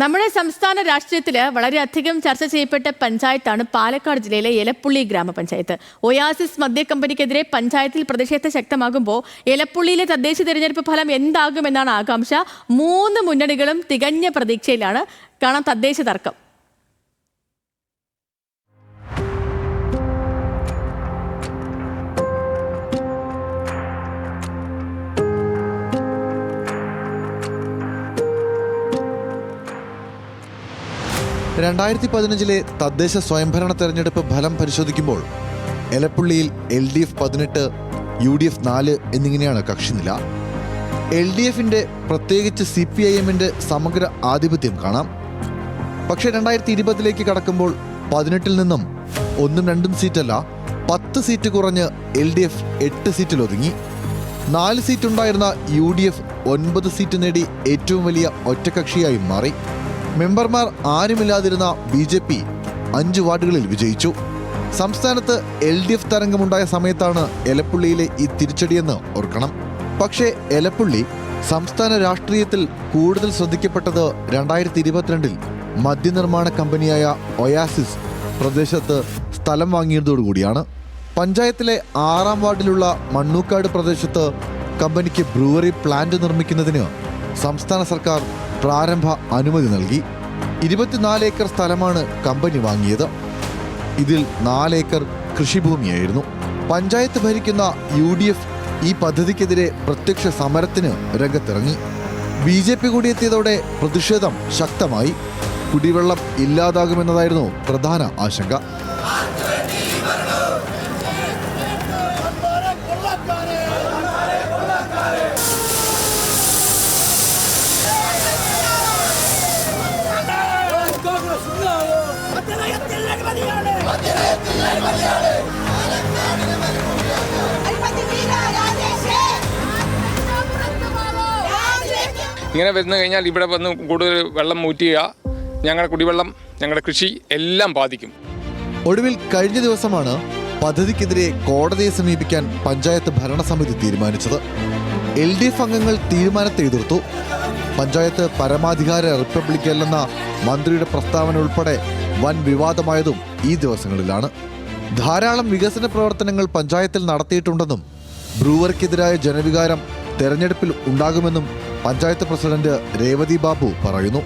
നമ്മുടെ സംസ്ഥാന രാഷ്ട്രീയത്തിൽ വളരെയധികം ചർച്ച ചെയ്യപ്പെട്ട പഞ്ചായത്താണ് പാലക്കാട് ജില്ലയിലെ എലപ്പുള്ളി ഗ്രാമപഞ്ചായത്ത്. ഒയാസിസ് മദ്യ കമ്പനിക്കെതിരെ പഞ്ചായത്തിൽ പ്രതിഷേധം ശക്തമാകുമ്പോൾ എലപ്പുള്ളിയിലെ തദ്ദേശ തിരഞ്ഞെടുപ്പ് ഫലം എന്താകുമെന്നാണ് ആകാംക്ഷ. മൂന്ന് മുന്നണികളും തികഞ്ഞ പ്രതീക്ഷയിലാണ്. കാണാം തദ്ദേശ തർക്കം. രണ്ടായിരത്തി പതിനഞ്ചിലെ തദ്ദേശ സ്വയംഭരണ തെരഞ്ഞെടുപ്പ് ഫലം പരിശോധിക്കുമ്പോൾ എലപ്പുള്ളിയിൽ എൽ ഡി എഫ് പതിനെട്ട് യു ഡി എഫ് നാല് എന്നിങ്ങനെയാണ് കക്ഷിനില. എൽ ഡി എഫിന്റെ പ്രത്യേകിച്ച് സി പി ഐ എമ്മിന്റെ സമഗ്ര ആധിപത്യം കാണാം. പക്ഷേ രണ്ടായിരത്തി ഇരുപതിലേക്ക് കടക്കുമ്പോൾ പതിനെട്ടിൽ നിന്നും ഒന്നും രണ്ടും സീറ്റല്ല പത്ത് സീറ്റ് കുറഞ്ഞ് എൽ ഡി എഫ് എട്ട് സീറ്റിൽ ഒതുങ്ങി. നാല് സീറ്റുണ്ടായിരുന്ന യു ഡി എഫ് ഒൻപത് സീറ്റ് നേടി ഏറ്റവും വലിയ ഒറ്റകക്ഷിയായി മാറി. മെമ്പർമാർ ആരുമില്ലാതിരുന്ന ബി ജെ പി അഞ്ച് വാർഡുകളിൽ വിജയിച്ചു. സംസ്ഥാനത്ത് എൽ ഡി എഫ് തരംഗമുണ്ടായ സമയത്താണ് എലപ്പുള്ളിയിലെ ഈ തിരിച്ചടിയെന്ന് ഓർക്കണം. പക്ഷേ എലപ്പുള്ളി സംസ്ഥാന രാഷ്ട്രീയത്തിൽ കൂടുതൽ ശ്രദ്ധിക്കപ്പെട്ടത് രണ്ടായിരത്തി ഇരുപത്തിരണ്ടിൽ മദ്യനിർമ്മാണ കമ്പനിയായ ഒയാസിസ് പ്രദേശത്ത് സ്ഥലം വാങ്ങിയതോടുകൂടിയാണ് പഞ്ചായത്തിലെ ആറാം വാർഡിലുള്ള മണ്ണൂക്കാട് പ്രദേശത്ത് കമ്പനിക്ക് ബ്രൂവറി പ്ലാന്റ് നിർമ്മിക്കുന്നതിന് സംസ്ഥാന സർക്കാർ പ്രാരംഭ അനുമതി നൽകി. ഇരുപത്തിനാല് ഏക്കർ സ്ഥലമാണ് കമ്പനി വാങ്ങിയത്. ഇതിൽ നാലേക്കർ കൃഷിഭൂമിയായിരുന്നു. പഞ്ചായത്ത് ഭരിക്കുന്ന യു ഡി എഫ് ഈ പദ്ധതിക്കെതിരെ പ്രത്യക്ഷ സമരത്തിന് രംഗത്തിറങ്ങി. ബി ജെ പി കൂടി എത്തിയതോടെ പ്രതിഷേധം ശക്തമായി. കുടിവെള്ളം ഇല്ലാതാകുമെന്നതായിരുന്നു പ്രധാന ആശങ്ക. ഇങ്ങനെ വരുന്നു കഴിഞ്ഞാൽ ഇവിടെ വന്ന് കൂടുതൽ വെള്ളം മൂറ്റുക ഞങ്ങളുടെ കുടിവെള്ളം ഞങ്ങളുടെ കൃഷി എല്ലാം ബാധിക്കും. ഒടുവിൽ കഴിഞ്ഞ ദിവസമാണ് പദ്ധതിക്കെതിരെ കോടതിയെ സമീപിക്കാൻ പഞ്ചായത്ത് ഭരണസമിതി തീരുമാനിച്ചത്. എൽ ഡി എഫ് അംഗങ്ങൾ തീരുമാനത്തെ എതിർത്തു. പഞ്ചായത്ത് പരമാധികാര റിപ്പബ്ലിക് അല്ലെന്ന മന്ത്രിയുടെ പ്രസ്താവന ഉൾപ്പെടെ വൻ വിവാദമായതും ഈ ദിവസങ്ങളിലാണ്. ധാരാളം വികസന പ്രവർത്തനങ്ങൾ പഞ്ചായത്തിൽ നടത്തിയിട്ടുണ്ടെന്നും ബ്രൂവർക്കെതിരായ ജനവികാരം തെരഞ്ഞെടുപ്പിൽ ഉണ്ടാകുമെന്നും പഞ്ചായത്ത് പ്രസിഡന്റ് രേവതി ബാബു പറയുന്നു.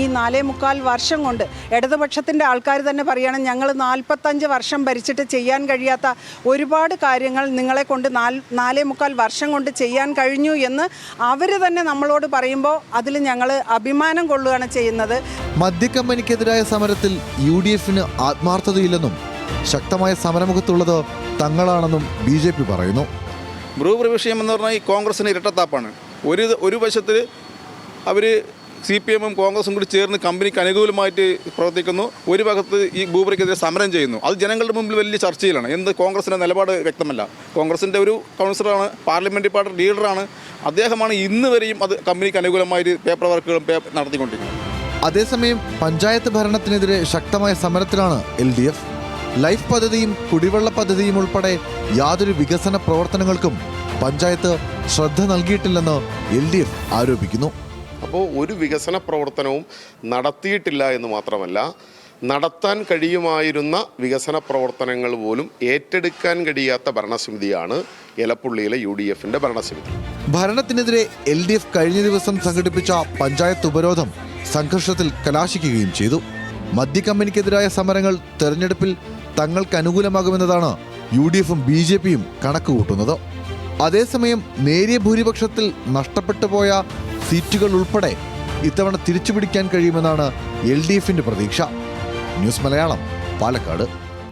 ഈ നാലേ മുക്കാൽ വർഷം കൊണ്ട് ഇടതുപക്ഷത്തിന്റെ ആൾക്കാർ തന്നെ പറയുകയാണ് ഞങ്ങൾ നാൽപ്പത്തഞ്ച് വർഷം ഭരിച്ചിട്ട് ചെയ്യാൻ കഴിയാത്ത ഒരുപാട് കാര്യങ്ങൾ നിങ്ങളെ കൊണ്ട് നാല് നാലേ മുക്കാൽ വർഷം കൊണ്ട് ചെയ്യാൻ കഴിഞ്ഞു എന്ന് അവർ തന്നെ നമ്മളോട് പറയുമ്പോൾ അതിൽ ഞങ്ങൾ അഭിമാനം കൊള്ളുകയാണ് ചെയ്യുന്നത്. മദ്യക്കമ്പനിക്കെതിരായ സമരത്തിൽ യു ഡി എഫിന് ആത്മാർത്ഥതയില്ലെന്നും ശക്തമായ സമരമുഖത്തുള്ളത് തങ്ങളാണെന്നും ബി ജെ പി പറയുന്നു. ഭ്രൂപ്രവിഷയം വിഷയം എന്ന് പറഞ്ഞാൽ ഈ കോൺഗ്രസിന് ഇരട്ടത്താപ്പാണ്. ഒരു ഒരു വശത്തിൽ അവർ സി പി എമ്മും കോൺഗ്രസും കൂടി ചേർന്ന് കമ്പനിക്ക് അനുകൂലമായിട്ട് പ്രവർത്തിക്കുന്നു. ഒരു ഭാഗത്ത് ഈ ഭൂപരിക്കെതിരെ സമരം ചെയ്യുന്നു. അത് ജനങ്ങളുടെ മുമ്പിൽ വലിയ ചർച്ചയിലാണ്. എന്ത് കോൺഗ്രസിന്റെ നിലപാട് വ്യക്തമല്ല. കോൺഗ്രസിന്റെ ഒരു കൗൺസിലറാണ് പാർലമെന്ററി പാർട്ടി ലീഡറാണ്. അദ്ദേഹമാണ് ഇന്ന് വരെയും അത് കമ്പനിക്ക് അനുകൂലമായിട്ട് പേപ്പർ വർക്കുകളും നടത്തിക്കൊണ്ടിരിക്കുന്നത്. അതേസമയം പഞ്ചായത്ത് ഭരണത്തിനെതിരെ ശക്തമായ സമരത്തിലാണ് എൽ ഡി എഫ്. ലൈഫ് പദ്ധതിയും കുടിവെള്ള പദ്ധതിയും ഉൾപ്പെടെ യാതൊരു വികസന പ്രവർത്തനങ്ങൾക്കും പഞ്ചായത്ത് ശ്രദ്ധ നൽകിയിട്ടില്ലെന്ന് എൽ ഡി എഫ് ആരോപിക്കുന്നു. അപ്പോൾ ഒരു വികസന പ്രവർത്തനവും നടത്തിയിട്ടില്ല എന്ന് മാത്രമല്ല നടത്താൻ കഴിയുമായിരുന്ന വികസന പ്രവർത്തനങ്ങൾ പോലും ഏറ്റെടുക്കാൻ കഴിയാത്ത ഭരണസമിതിയാണ് എലപ്പുള്ളിയിലെ യു ഡി എഫിന്റെ ഭരണസമിതി. ഭരണത്തിനെതിരെ എൽ ഡി എഫ് കഴിഞ്ഞ ദിവസം സംഘടിപ്പിച്ച പഞ്ചായത്ത് ഉപരോധം സംഘർഷത്തിൽ കലാശിക്കുകയും ചെയ്തു. മദ്യക്കമ്പനിക്കെതിരായ സമരങ്ങൾ തെരഞ്ഞെടുപ്പിൽ തങ്ങൾക്ക് അനുകൂലമാകുമെന്നതാണ് യു ഡി എഫും ബി ജെ പിയും കണക്ക് കൂട്ടുന്നത് അതേസമയം നേരിയ ഭൂരിപക്ഷത്തിൽ നഷ്ടപ്പെട്ടു പോയ സീറ്റുകൾ ഉൾപ്പെടെ ഇത്തവണ തിരിച്ചുപിടിക്കാൻ കഴിയുമെന്നാണ് എൽ ഡി എഫിന്റെ പ്രതീക്ഷ. ന്യൂസ് മലയാളം പാലക്കാട്.